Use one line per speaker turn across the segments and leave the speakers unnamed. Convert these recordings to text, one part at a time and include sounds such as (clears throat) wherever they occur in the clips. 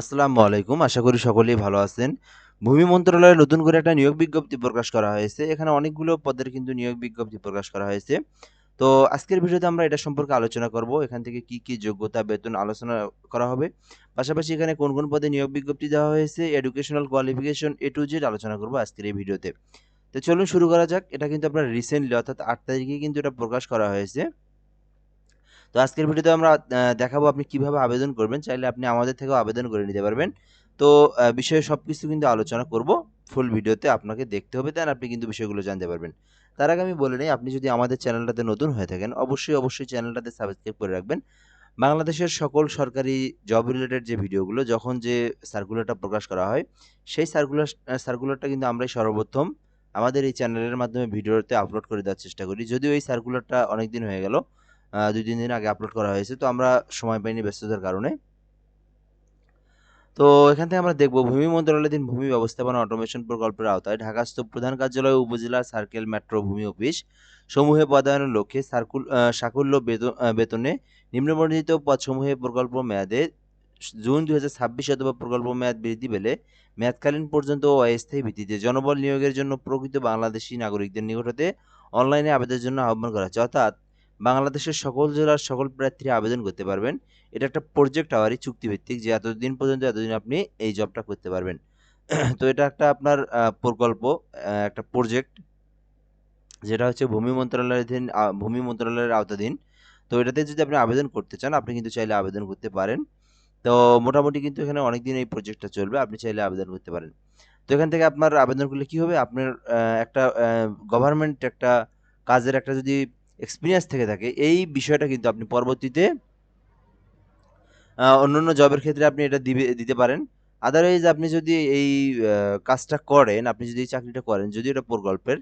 আসসালামু আলাইকুম আশা করি সকলেই ভালো আছেন ভূমি মন্ত্রণালয়ে নতুন করে একটা নিয়োগ বিজ্ঞপ্তি প্রকাশ করা হয়েছে এখানে অনেকগুলো পদের কিন্তু নিয়োগ বিজ্ঞপ্তি প্রকাশ করা হয়েছে তো আজকের ভিডিওতে আমরা এটা সম্পর্কে আলোচনা করব এখান থেকে কি কি যোগ্যতা বেতন আলোচনা করা হবে পাশাপাশি এখানে কোন কোন পদে নিয়োগ বিজ্ঞপ্তি দেওয়া হয়েছে educational qualification A to Z আলোচনা করবো আজকের এই ভিডিওতে তো চলুন শুরু করা যাক এটা কিন্তু আপনার রিসেন্টলি অর্থাৎ আট তারিখে কিন্তু এটা প্রকাশ করা হয়েছে তো আজকের ভিডিওতে আমরা দেখাবো আপনি কিভাবে আবেদন করবেন চাইলে আপনি আমাদের থেকেও আবেদন করে নিতে পারবেন তো বিষয়ে সব কিছু কিন্তু আলোচনা করব ফুল ভিডিওতে আপনাকে দেখতে হবে দেন আপনি কিন্তু বিষয়গুলো জানতে পারবেন তার আগে আমি বলে নিই আপনি যদি আমাদের চ্যানেলটাতে নতুন হয়ে থাকেন অবশ্যই অবশ্যই চ্যানেলটাতে সাবস্ক্রাইব করে রাখবেন বাংলাদেশের সকল সরকারি জব রিলেটেড যে ভিডিওগুলো যখন যে সার্কুলারটা প্রকাশ করা হয় সেই সার্কুলার সার্কুলারটা কিন্তু আমরাই সর্বপ্রথম আমাদের এই চ্যানেলের মাধ্যমে ভিডিওতে আপলোড করে দেওয়ার চেষ্টা করি যদিও এই সার্কুলারটা অনেক দিন হয়ে গেল দুই তিন দিন আগে আপলোড করা হয়েছে তো আমরা সময় পাইনি ব্যস্ততার কারণে তো এখান থেকে আমরা দেখব ভূমি মন্ত্রণালয়াধীন ভূমি ব্যবস্থাপনা অটোমেশন প্রকল্পের আওতায় ঢাকাস্থ প্রধান কার্যালয় উপজেলা সার্কেল মেট্রো ভূমি অফিস সমূহে পদায়নের লক্ষ্যে সার্কুল সাকুল্য বেতনে নিম্নবর্ণিত পদসমূহে প্রকল্প মেয়াদে জুন দু অথবা প্রকল্প মেয়াদ বৃদ্ধি পেলে মেয়াদকালীন পর্যন্ত অস্থায়ী ভিত্তিতে জনবল নিয়োগের জন্য প্রকৃত বাংলাদেশি নাগরিকদের নিকট হতে অনলাইনে আবেদনের জন্য আহ্বান করা হয়েছে অর্থাৎ বাংলাদেশের সকল জেলার সকল প্রার্থীরা আবেদন করতে পারবেন এটা একটা প্রজেক্ট আওয়ারই চুক্তিভিত্তিক যে এতদিন পর্যন্ত এতদিন আপনি এই জবটা করতে পারবেন (clears throat) তো এটা একটা আপনার প্রকল্প একটা প্রজেক্ট যেটা হচ্ছে ভূমি মন্ত্রণালয়াধীন ভূমি মন্ত্রণালয়ের আওতাধীন তো এটাতে যদি আপনি আবেদন করতে চান আপনি কিন্তু চাইলে আবেদন করতে পারেন তো মোটামুটি কিন্তু এখানে অনেক দিন এই প্রজেক্টটা চলবে আপনি চাইলে আবেদন করতে পারেন তো এখান থেকে আপনার আবেদন করলে কী হবে আপনার একটা গভর্নমেন্ট একটা কাজের একটা যদি এক্সপিরিয়েন্স থেকে থাকে এই বিষয়টা কিন্তু আপনি পরবর্তীতে অন্যান্য জবের ক্ষেত্রে আপনি এটা দিবে দিতে পারেন আদারওয়াইজ আপনি যদি এই কাজটা করেন আপনি যদি এই চাকরিটা করেন যদি এটা প্রকল্পের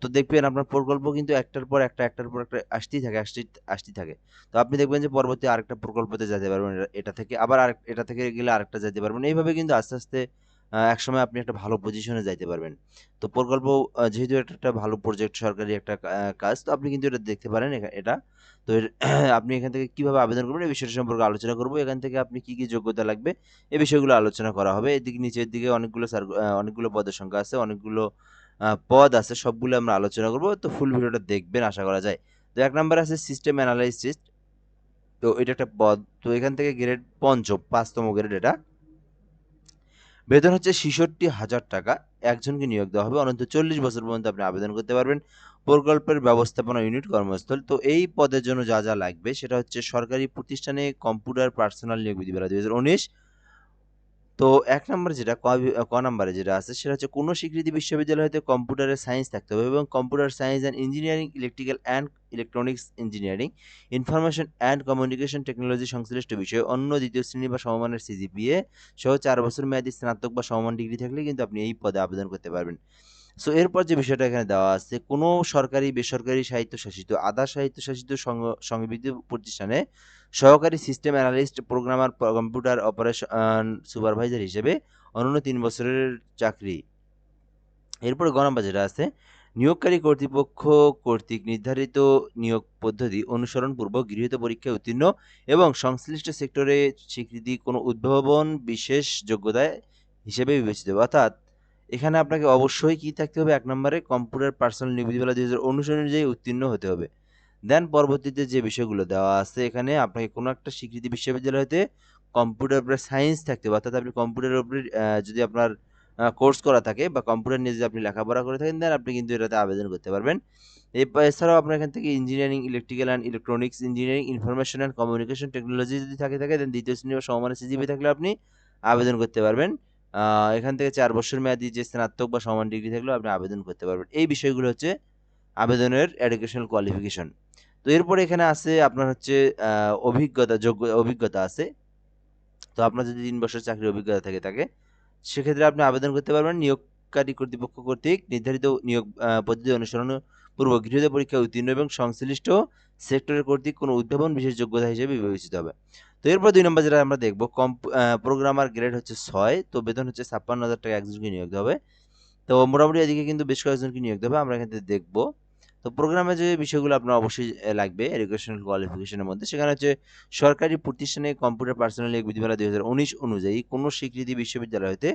তো দেখবেন আপনার প্রকল্প কিন্তু একটার পর একটা একটার পর একটা আসতেই থাকে আসতেই আসতেই থাকে তো আপনি দেখবেন যে পরবর্তী আরেকটা প্রকল্পতে যেতে পারবেন এটা থেকে আবার আরেক এটা থেকে গেলে আরেকটা যেতে পারবেন এইভাবে কিন্তু আস্তে আস্তে একসময় আপনি একটা ভালো পজিশনে যাইতে পারবেন তো প্রকল্প যেহেতু এটা একটা ভালো প্রজেক্ট সরকারি একটা কাজ তো আপনি কিন্তু এটা দেখতে পারেন এটা তো (clears throat) আপনি এখান থেকে কীভাবে আবেদন করবেন এই বিষয়টা সম্পর্কে আলোচনা করবো এখান থেকে আপনি কী কী যোগ্যতা লাগবে এই বিষয়গুলো আলোচনা করা হবে এদিকে নিচের দিকে অনেকগুলো অনেকগুলো পদের সংখ্যা আছে অনেকগুলো পদ আছে সবগুলো আমরা আলোচনা করব তো ফুল হ্যাঁ। ভিডিওটা দেখবেন আশা করা যায় তো এক নম্বর আছে সিস্টেম অ্যানালাইসিস তো এটা একটা পদ তো এখান থেকে গ্রেড পঞ্চম পাঁচতম গ্রেড এটা বেতন হচ্ছে ছেষট্টি হাজার টাকা একজনকে নিয়োগ দেওয়া হবে অনন্ত চল্লিশ বছর পর্যন্ত আপনি আবেদন করতে পারবেন প্রকল্পের ব্যবস্থাপনা ইউনিট কর্মস্থল তো এই পদের জন্য যা যা লাগবে সেটা হচ্ছে সরকারি প্রতিষ্ঠানে কম্পিউটার পার্সোনাল নিয়োগ বিধিমালা দুই হাজার উনিশ তো এক নম্বর যেটা ক ক নম্বরে যেটা আছে সেটা হচ্ছে কোনো স্বীকৃতি বিশ্ববিদ্যালয় হতে কম্পিউটারের সায়েন্স থাকতে হবে এবং computer science and engineering electrical and electronics engineering information and communication technology সংশ্লিষ্ট বিষয়ে অন্য দ্বিতীয় শ্রেণী বা সমমানের সিজিপিএ সহ চার বছর মেয়াদী স্নাতক বা সমমান ডিগ্রি থাকলে কিন্তু আপনি এই পদে আবেদন করতে পারবেন সো এরপর যে বিষয়টা এখানে দেওয়া আছে কোনো সরকারি বেসরকারি স্বায়ত্তশাসিত আধা স্বায়ত্তশাসিত সংবিধি প্রতিষ্ঠানে সহকারী system analyst programmer computer operation supervisor হিসেবে অনন্য তিন বছরের চাকরি এরপর গরম বাজেট আছে নিয়োগকারী কর্তৃপক্ষ কর্তৃক নির্ধারিত নিয়োগ পদ্ধতি অনুসরণপূর্বক গৃহীত পরীক্ষায় উত্তীর্ণ এবং সংশ্লিষ্ট সেক্টরে স্বীকৃতি কোনো উদ্ভাবন বিশেষ যোগ্যতায় হিসেবে বিবেচিত অর্থাৎ এখানে আপনাকে অবশ্যই কি থাকতে হবে এক নম্বরে কম্পিউটার পার্সোনাল নির্বিধিবেলা দুই হাজার উনিশ অনুযায়ী উত্তীর্ণ হতে হবে দেন পরবর্তীতে যে বিষয়গুলো দেওয়া আছে এখানে আপনাকে কোনো একটা স্বীকৃতি বিশ্ববিদ্যালয় হতে কম্পিউটার উপরে সায়েন্স থাকতে হবে অর্থাৎ আপনি কম্পিউটারের উপরে যদি আপনার কোর্স করা থাকে বা কম্পিউটার নিয়ে যদি আপনি লেখাপড়া করে থাকেন দেন আপনি কিন্তু এটাতে আবেদন করতে পারবেন এছাড়াও আপনার এখান থেকে engineering electrical and electronics engineering information and communication technology যদি থাকে থাকে দেন দ্বিতীয় শ্রেণী বা সমমানের সিজিবি থাকলে আপনি আবেদন করতে পারবেন এখান থেকে চার বছর মেয়াদি যে স্নাতক বা সমান ডিগ্রি থাকলেও আপনি আবেদন করতে পারবেন এই বিষয়গুলো হচ্ছে আবেদনের এডুকেশনাল কোয়ালিফিকেশন তো এরপরে এখানে আছে আপনার হচ্ছে অভিজ্ঞতা যোগ্য অভিজ্ঞতা আছে তো আপনার যদি তিন বছর চাকরির অভিজ্ঞতা থাকে থাকে সেক্ষেত্রে আপনি আবেদন করতে পারবেন নিয়োগকারী কর্তৃপক্ষ কর্তৃক নির্ধারিত নিয়োগ পদ্ধতি অনুসরণ পূর্ব গৃহীত পরীক্ষা উত্তীর্ণ এবং সংশ্লিষ্ট সেক্টরের কর্তৃক কোনো উদ্ভাবন বিশেষ যোগ্যতা হিসেবে বিবেচিত হবে তো এরপর দুই নম্বর যেটা আমরা দেখবো কম প্রোগ্রামার গ্রেড হচ্ছে ছয় তো বেতন হচ্ছে ছাপ্পান্ন হাজার টাকা একজনকে নিয়োগ দেওয়া হবে তো মোটামুটি এদিকে কিন্তু বেশ কয়েকজনকে নিয়োগ হবে আমরা এখান থেকে দেখবো তো প্রোগ্রামে যে বিষয়গুলো আপনার অবশ্যই লাগবে এডুকেশনাল কোয়ালিফিকেশনের মধ্যে সেখানে হচ্ছে সরকারি প্রতিষ্ঠানে কম্পিউটার পার্সোনাল এক বিধিমালা দুই হাজার উনিশ অনুযায়ী কোনো স্বীকৃতি বিশ্ববিদ্যালয় হতে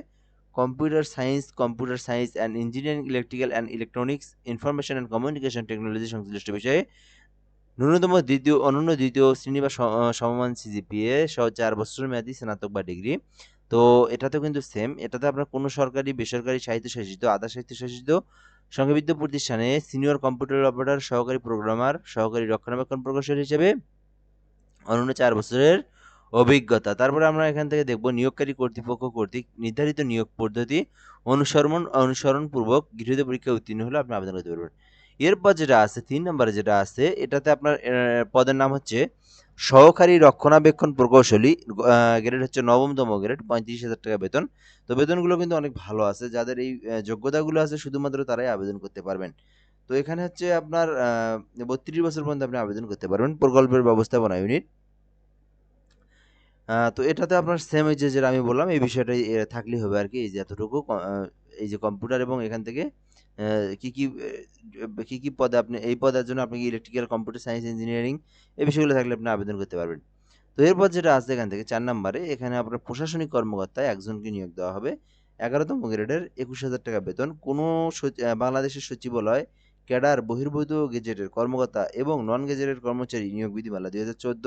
computer science computer science and engineering electrical and electronics information and communication technology সংশ্লিষ্ট বিষয়ে ন্যূনতম দ্বিতীয় অনন্য দ্বিতীয় শ্রেণী বা সমমান সিজিপিএ সহ চার বছর মেয়াদী স্নাতক বা ডিগ্রি তো এটাতেও কিন্তু সেম এটাতে আপনার কোনো সরকারি বেসরকারি সাহিত্যশাসিত আধা সাহিত্যশাসিত সংবিদ্ধ প্রতিষ্ঠানে সিনিয়র কম্পিউটার অপারেটর সহকারী প্রোগ্রামার সহকারী রক্ষণাবেক্ষণ প্রকৌশল হিসেবে অনন্য চার বছরের অভিজ্ঞতা তারপরে আমরা এখান থেকে দেখব নিয়োগকারী কর্তৃপক্ষ কর্তৃক নির্ধারিত নিয়োগ পদ্ধতি অনুসরণ অনুসরণপূর্বক গৃহীত পরীক্ষা উত্তীর্ণ হলে আপনি আবেদন করতে পারবেন এরপর যেটা আছে তিন নম্বরে যেটা আছে এটাতে আপনার পদের নাম হচ্ছে সহকারী রক্ষণাবেক্ষণ প্রকৌশলী গ্রেড হচ্ছে নবমতম গ্রেড পঁয়ত্রিশ হাজার টাকা বেতন তো বেতনগুলো কিন্তু অনেক ভালো আছে যাদের এই যোগ্যতাগুলো আছে শুধুমাত্র তারাই আবেদন করতে পারবেন তো এখানে হচ্ছে আপনার বত্রিশ বছর পর্যন্ত আপনি আবেদন করতে পারবেন প্রকল্পের ব্যবস্থাপনা ইউনিট তো এটাতে আপনার সেম এই যে যেটা আমি বললাম এই বিষয়টাই থাকলেই হবে আর কি এই যে এতটুকু এই যে কম্পিউটার এবং এখান থেকে কী কী কী পদে আপনি এই পদের জন্য আপনি ইলেকট্রিক্যাল কম্পিউটার সায়েন্স ইঞ্জিনিয়ারিং এই বিষয়গুলো থাকলে আপনি আবেদন করতে পারবেন তো এরপর যেটা আছে এখান থেকে চার নম্বরে এখানে আপনার প্রশাসনিক কর্মকর্তায় একজনকে নিয়োগ দেওয়া হবে এগারোতম গ্রেডের একুশ হাজার টাকা বেতন কোনো বাংলাদেশের সচিবালয় ক্যাডার বহির্ভূত গেজেটের কর্মকর্তা এবং নন গেজেটের কর্মচারী নিয়োগ বিধিমালা দুই হাজার চোদ্দ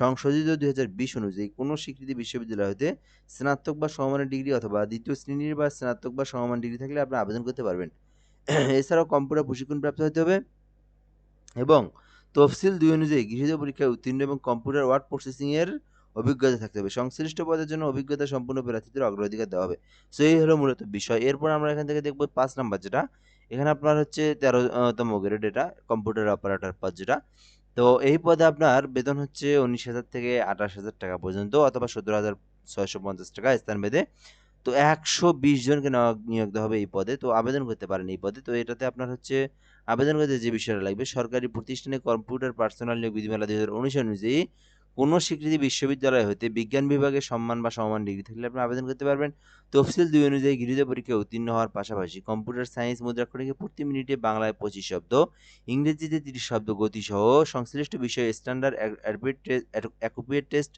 সংশোধিত দুই হাজার বিশ অনুযায়ী কোনো স্বীকৃতি বিশ্ববিদ্যালয় হতে স্নাতক বা সমমানের ডিগ্রি অথবা দ্বিতীয় শ্রেণীর বা স্নাতক বা সমমান ডিগ্রি থাকলে আপনি আবেদন করতে পারবেন (coughs) এছাড়াও কম্পিউটার প্রশিক্ষণপ্রাপ্ত হতে হবে এবং তফসিল দুই অনুযায়ী গৃহীত পরীক্ষায় উত্তীর্ণ এবং কম্পিউটার ওয়ার্ড প্রসেসিংয়ের অভিজ্ঞতা থাকতে হবে সংশ্লিষ্ট পদের জন্য অভিজ্ঞতা সম্পূর্ণ প্রার্থীদের অগ্রাধিকার দেওয়া হবে সো এই হলো মূলত বিষয় এরপর আমরা এখান থেকে দেখব পাঁচ নাম্বার যেটা এখানে আপনার হচ্ছে তেরোতম গ্রেড এটা কম্পিউটার অপারেটর পদ যেটা তো এই পদে আপনার বেতন হচ্ছে উনিশ হাজার থেকে আঠাশ হাজার টাকা পর্যন্ত অথবা সতেরো হাজার ছয়শো পঞ্চাশ টাকা স্থান বেঁধে তো একশো বিশ জনকে নিয়োগ দেওয়া হবে এই পদে তো আবেদন করতে পারেন এই পদে তো এটাতে আপনার হচ্ছে আবেদন করতে যে বিষয়টা লাগবে সরকারি প্রতিষ্ঠানে কম্পিউটার পার্সোনাল নিয়োগ বিধিমালা দুই হাজার উনিশ অনুযায়ী কোনো স্বীকৃতি বিশ্ববিদ্যালয় হতে বিজ্ঞান বিভাগে সম্মান বা সমান ডিগ্রি থাকলে আপনি আবেদন করতে পারবেন তফসিল দুই অনুযায়ী গৃহীত পরীক্ষায় উত্তীর্ণ হওয়ার পাশাপাশি কম্পিউটার সায়েন্স মুদ্রাক্ষরিকে প্রতি মিনিটে বাংলায় পঁচিশ শব্দ ইংরেজিতে তিরিশ শব্দ গতিসহ সংশ্লিষ্ট বিষয়ে স্ট্যান্ডার্ড অ্যাকুপিয়েট টেস্ট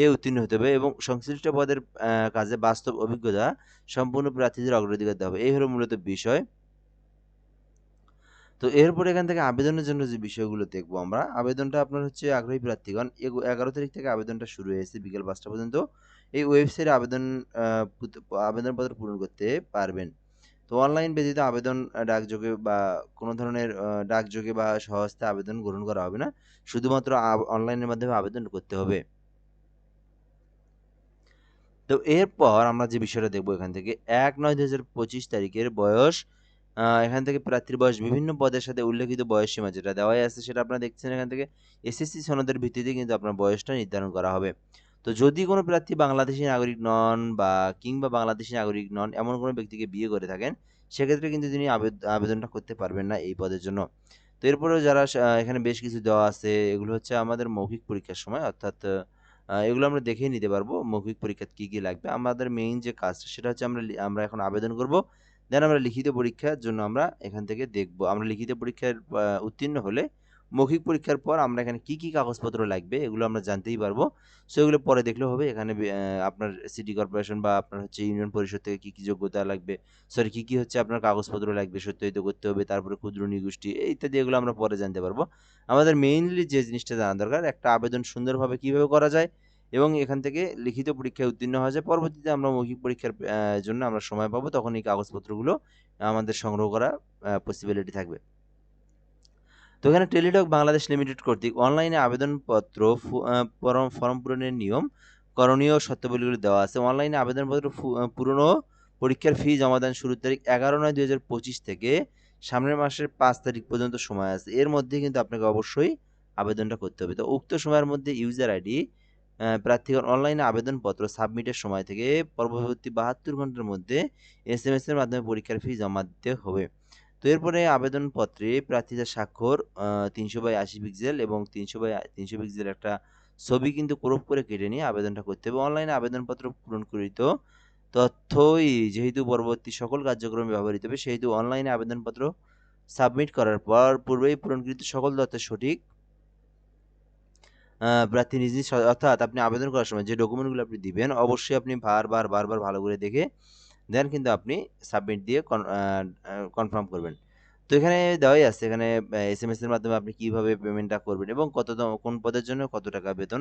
এ উত্তীর্ণ হতে হবে এবং সংশ্লিষ্ট পদের কাজে বাস্তব অভিজ্ঞতা সম্পূর্ণ প্রার্থীদের অগ্রাধিকার দেওয়া হবে এই হলো মূলত বিষয় তো এরপর এখান থেকে আবেদনের জন্য যে বিষয়গুলো দেখবো আমরা আবেদনটা আপনার হচ্ছে আগ্রহী প্রার্থীগণ এগারো তারিখ থেকে আবেদনটা শুরু হয়েছে বিকেল পাঁচটা পর্যন্ত এই ওয়েবসাইটে আবেদন আবেদনপত্র পূরণ করতে পারবেন তো অনলাইন ব্যতীত আবেদন ডাকযোগে বা কোনো ধরনের ডাকযোগে বা সহজতে আবেদন গ্রহণ করা হবে না শুধুমাত্র অনলাইনের মাধ্যমে আবেদন করতে হবে তো এরপর আমরা যে বিষয়টা দেখবো এখান থেকে এক নয় দু হাজার পঁচিশ তারিখের বয়স এখান থেকে প্রার্থীর বয়স বিভিন্ন পদের সাথে উল্লেখিত বয়সসীমা যেটা দেওয়াই আছে সেটা আপনারা দেখছেন এখান থেকে এসএসসি সনদের ভিত্তিতে কিন্তু আপনার বয়সটা নির্ধারণ করা হবে তো যদি কোনো প্রার্থী বাংলাদেশি নাগরিক নন বা কিংবা বাংলাদেশি নাগরিক নন এমন কোনো ব্যক্তিকে বিয়ে করে থাকেন সেক্ষেত্রে কিন্তু তিনি আবেদনটা করতে পারবেন না এই পদের জন্য তো এরপরেও যারা এখানে বেশ কিছু দেওয়া আছে এগুলো হচ্ছে আমাদের মৌখিক পরীক্ষার সময় অর্থাৎ এগুলো আমরা দেখেই নিতে পারবো মৌখিক পরীক্ষা কী কী লাগবে আমাদের মেইন যে কাজটা সেটা হচ্ছে আমরা আমরা এখন আবেদন করব দেন আমরা লিখিত পরীক্ষার জন্য আমরা এখান থেকে দেখব আমরা লিখিত পরীক্ষার উত্তীর্ণ হলে মৌখিক পরীক্ষার পর আমরা এখানে কি কি কাগজপত্র লাগবে এগুলো আমরা জানতেই পারবো সো এগুলো পরে দেখলেও হবে এখানে আপনার সিটি কর্পোরেশন বা আপনার হচ্ছে ইউনিয়ন পরিষদ থেকে কি কি যোগ্যতা লাগবে সরি কি কি হচ্ছে আপনার কাগজপত্র লাগবে সত্যায়িত করতে হবে তারপরে ক্ষুদ্র নিগোষ্ঠী ইত্যাদি এগুলো আমরা পরে জানতে পারবো আমাদের মেইনলি যে জিনিসটা জানা দরকার একটা আবেদন সুন্দরভাবে কিভাবে করা যায় এবং এখান থেকে লিখিত পরীক্ষায় উত্তীর্ণ হওয়া যায় পরবর্তীতে আমরা মৌখিক পরীক্ষার জন্য আমরা সময় পাবো তখন এই কাগজপত্রগুলো আমাদের সংগ্রহ করা পসিবিলিটি থাকবে তো এখানে টেলিডক বাংলাদেশ লিমিটেড কর্তৃক অনলাইনে আবেদনপত্র ফর্ম ফরম পূরণের নিয়ম করণীয় সত্যবলীগুলি দেওয়া আছে অনলাইনে আবেদনপত্র পুরনো পরীক্ষার ফি জমাদান শুরুর তারিখ এগারো নয় দুই থেকে সামনের মাসের পাঁচ তারিখ পর্যন্ত সময় আছে এর মধ্যে কিন্তু আপনাকে অবশ্যই আবেদনটা করতে হবে তো উক্ত সময়ের মধ্যে ইউজার আইডি প্রার্থীগণ অনলাইনে আবেদনপত্র সাবমিটের সময় থেকে পরবর্তী বাহাত্তর ঘন্টার মধ্যে এস এম এসের মাধ্যমে পরীক্ষার ফি জমা দিতে হবে তো এরপরে আবেদনপত্রে প্রার্থীদের স্বাক্ষর তিনশো বাই আশি পিক্সেল এবং তিনশো বাই তিনশো পিক্সেল একটা ছবি কিন্তু ক্রোপ করে কেটে নিয়ে আবেদনটা করতে হবে অনলাইনে আবেদনপত্র পূরণ করিত তথ্যই যেহেতু পরবর্তী সকল কার্যক্রমে ব্যবহৃত হবে সেহেতু অনলাইনে আবেদনপত্র সাবমিট করার পর পূর্বেই পূরণকৃত সকল তথ্য সঠিক প্রার্থী অর্থাৎ আপনি আবেদন করার সময় যে ডকুমেন্টগুলো আপনি দিবেন অবশ্যই আপনি বারবার বারবার ভালো করে দেখে দেন কিন্তু আপনি সাবমিট দিয়ে কনফার্ম করবেন তো এখানে দেওয়াই আছে এখানে এস এম এসের মাধ্যমে আপনি কীভাবে পেমেন্টটা করবেন এবং কত কোন পদের জন্য কত টাকা বেতন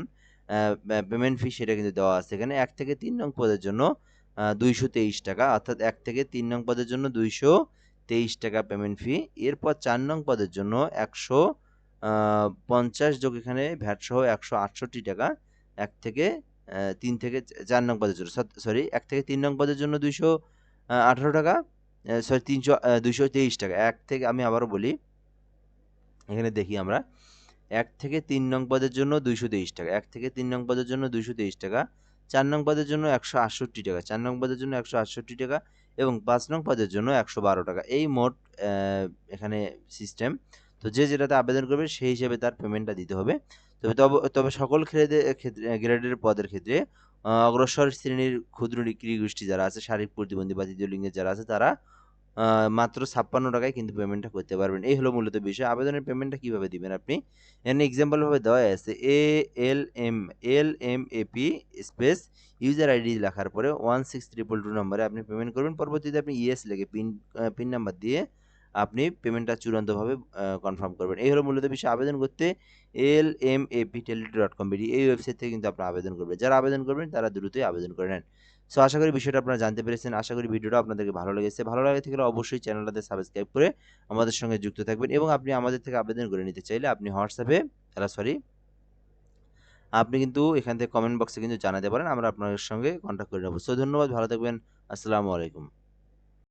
পেমেন্ট ফি সেটা কিন্তু দেওয়া আছে এখানে এক থেকে তিন নং পদের জন্য দুইশো তেইশ টাকা অর্থাৎ এক থেকে তিন নং পদের জন্য দুইশো তেইশ টাকা পেমেন্ট ফি এরপর চার নং পদের জন্য একশো পঞ্চাশ যোগ এখানে ভ্যাট সহ একশো আটষট্টি টাকা এক থেকে তিন থেকে চার নং পদের জন্য সরি এক থেকে তিন নং পদের জন্য দুইশো আঠারো টাকা সরি তিনশো দুইশো তেইশ টাকা এক থেকে আমি আবারও বলি এখানে দেখি আমরা এক থেকে তিন নং পদের জন্য দুইশো তেইশ টাকা এক থেকে তিন নং পদের জন্য দুইশো তেইশ টাকা চার নং পদের জন্য একশো আটষট্টি টাকা চার নং পদের জন্য একশো আটষট্টি টাকা এবং পাঁচ নং পদের জন্য একশো বারো টাকা এই মোট এখানে সিস্টেম তো যে যেটাতে আবেদন করবে সেই হিসেবে তার পেমেন্টটা দিতে হবে তবে তবে সকল ক্ষেত্রে গ্রেডের পদের ক্ষেত্রে অগ্রসর শ্রেণীর ক্ষুদ্র বিক্রি গোষ্ঠী যারা আছে শারীরিক প্রতিবন্ধী বা তৃতীয় লিঙ্গের যারা আছে তারা মাত্র ছাপ্পান্ন টাকায় কিন্তু পেমেন্টটা করতে পারবেন এই হলো মূলত বিষয় আবেদনের পেমেন্টটা কীভাবে দিবেন আপনি এখানে এক্সাম্পলভাবে দেওয়া আছে A L M L M AP space user ID লেখার পরে ওয়ান সিক্স ট্রিপল টু নম্বরে আপনি পেমেন্ট করবেন পরবর্তীতে আপনি ইএস লেগে পিন পিন নাম্বার দিয়ে আপনি পেমেন্টটা চূড়ান্তভাবে কনফার্ম করবেন এই হলো মূলত বিষয়ে আবেদন করতে L M A vitality dot com BD এই ওয়েবসাইট থেকে কিন্তু আপনারা আবেদন করবেন যারা আবেদন করবেন তারা দ্রুতই আবেদন করে নেন সো আশা করি বিষয়টা আপনারা জানতে পেরেছেন আশা করি ভিডিওটা আপনাদেরকে ভালো লেগেছে ভালো লাগে থাকলে অবশ্যই চ্যানেলটাতে সাবস্ক্রাইব করে আমাদের সঙ্গে যুক্ত থাকবেন এবং আপনি আমাদের থেকে আবেদন করে নিতে চাইলে আপনি হোয়াটসঅ্যাপে তারা সরি আপনি কিন্তু এখান থেকে কমেন্ট বক্সে কিন্তু জানাতে পারেন আমরা আপনাদের সঙ্গে কন্ট্যাক্ট করে নেব সো ধন্যবাদ ভালো থাকবেন আসসালামু আলাইকুম